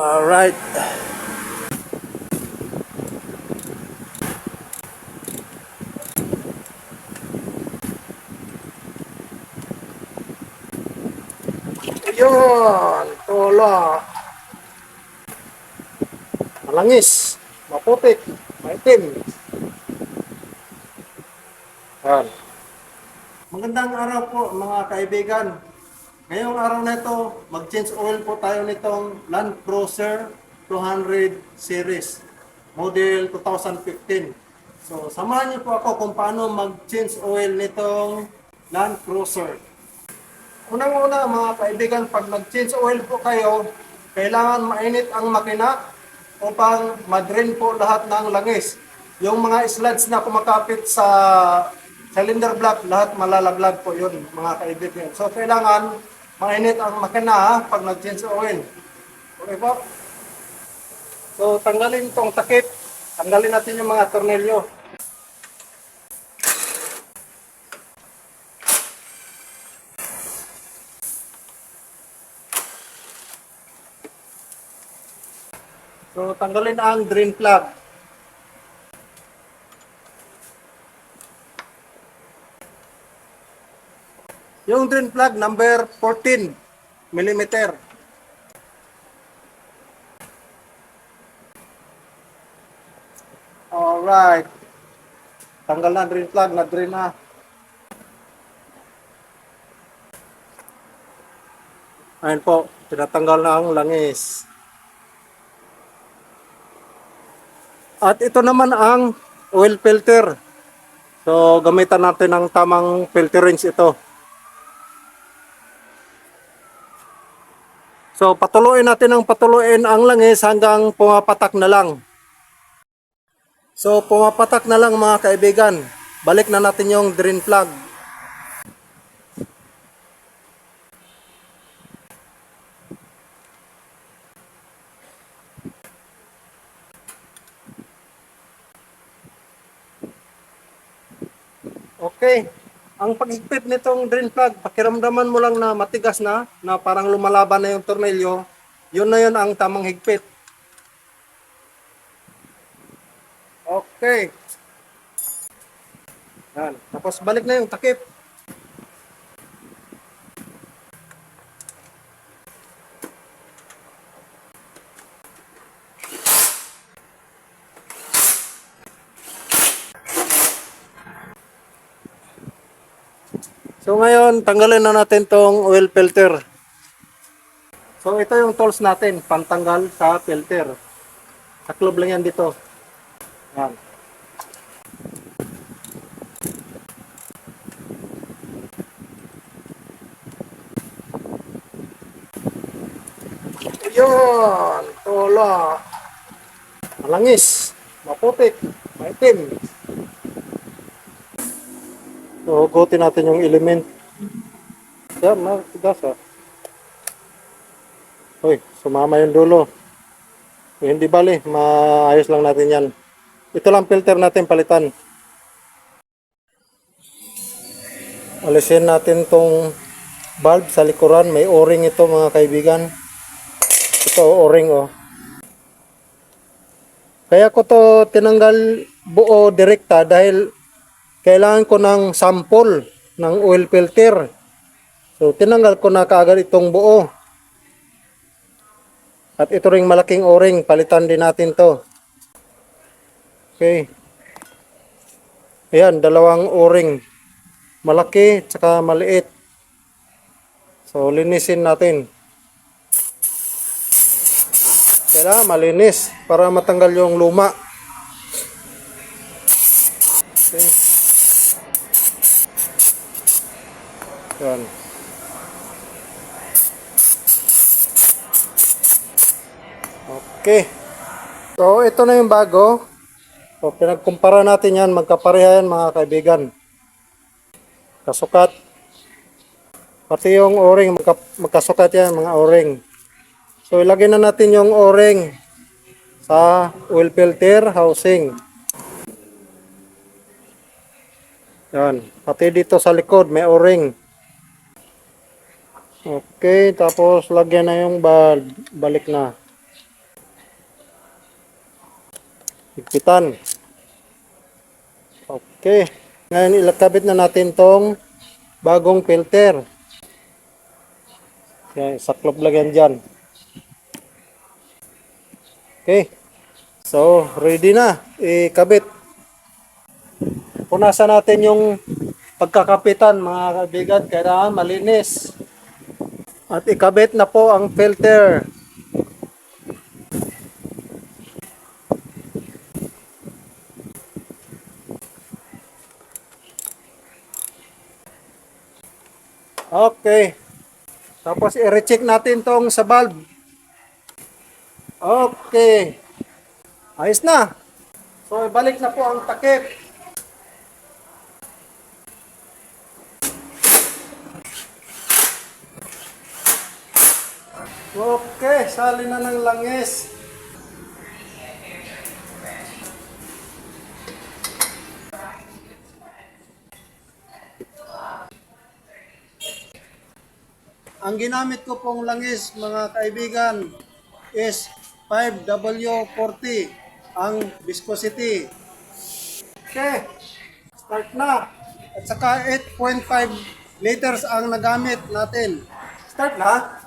Alright. Ayun, tola. Malangis, maputik, maitim. Yan. Magandang araw po mga kaibigan. Ngayong araw na ito, mag-change oil po tayo nitong Land Cruiser 200 series, model 2015. So, samahan niyo po ako kung paano mag-change oil nitong Land Cruiser. Unang-una mga kaibigan, pag nag-change oil po kayo, kailangan mainit ang makina upang madrain po lahat ng langis. Yung mga slugs na kumakapit sa cylinder block, lahat malalaglag po yun mga kaibigan. So kailangan mainit ang makina pag nag-change oil. Okay po? So tanggalin tong takip, tanggalin natin yung mga tornilyo. So tanggalin ang drain plug. Yung drain plug number 14 millimeter. Alright. Tanggal na drain plug, na-drain na. Ayun po, tinatanggal na ang langis. At ito naman ang oil filter. So, gamitan natin ng tamang filterings ito. So, patuloyin natin ang patuloyin ang langis hanggang pumapatak na lang. So, pumapatak na lang mga kaibigan. Balik na natin yung drain plug. Okay. Ang paghigpit nitong drain plug, pakiramdaman mo lang na matigas na, na parang lumalaban na yung tornilyo, yun na yun ang tamang higpit. Okay. Yan. Tapos balik na yung takip. So ngayon, tanggalin na natin tong oil filter. So ito yung tools natin, pantanggal sa filter. Saklob lang yan dito. Yan. Yun, tola. Malangis, maputik, maitim. So, hugutin natin yung element. Yan, matigas ah. Uy, sumama yung dulo. Eh, hindi bali, maayos lang natin yan. Ito lang filter natin palitan. Alisin natin tong bulb sa likuran. May o-ring ito mga kaibigan. Ito o-ring oh. Kaya ko to tinanggal buo direkta dahil kailangan ko ng sample ng oil filter. So, tinanggal ko na kaagad itong buo. At ito ring malaking o-ring, palitan din natin to. Okay. Ayan, dalawang o-ring. Malaki, tsaka maliit. So, linisin natin. Kailangan malinis para matanggal yung luma. Okay. Yan. Okay. So, ito na yung bago. So, pinagkumpara natin yan. Magkapareha yan mga kaibigan. Kasukat. Pati yung o-ring. Magka, magkasukat yan mga o-ring. So, ilagay na natin yung o-ring sa oil filter housing. Yan. Pati dito sa likod may o-ring. Okay, tapos lagyan na yung bulb. Balik na. Higpitan. Okay. Ngayon ilakabit na natin tong bagong filter. Yan, saklop lang yan dyan. Okay. So, ready na. Ikabit. Punasan natin yung pagkakapitan mga kaibigan. Kailangan malinis. At ikabit na po ang filter. Okay. Tapos i-recheck natin tong sa valve. Okay. Ayos na. So ibalik na po ang takip. Okay, sali na ng langis. Ang ginamit ko pong langis, mga kaibigan, is 5W40 ang viscosity. Okay, start na. At saka 8.5 liters ang nagamit natin. Start na.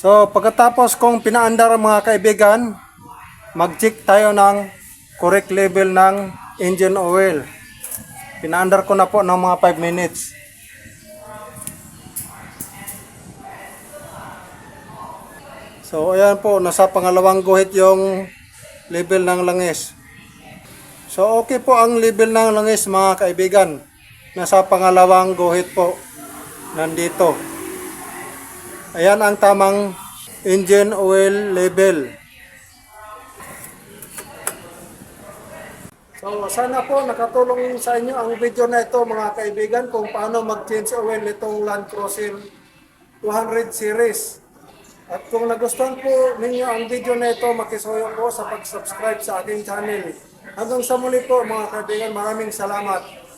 So, pagkatapos kong pinaandar mga kaibigan, mag-check tayo ng correct level ng engine oil. Pinaandar ko na po ng mga 5 minutes. So, ayan po, nasa pangalawang guhit yung level ng langis. So, okay po ang level ng langis mga kaibigan. Nasa pangalawang guhit po. Nandito. Ayan ang tamang engine oil level. So, sana po nakatulong sa inyo ang video na ito mga kaibigan kung paano mag-change oil nitong Land Cruiser 200 series. At kung nagustuhan po ninyo ang video na ito, makisuyo po sa pag-subscribe sa aking channel. Hanggang sa muli po mga kaibigan, maraming salamat.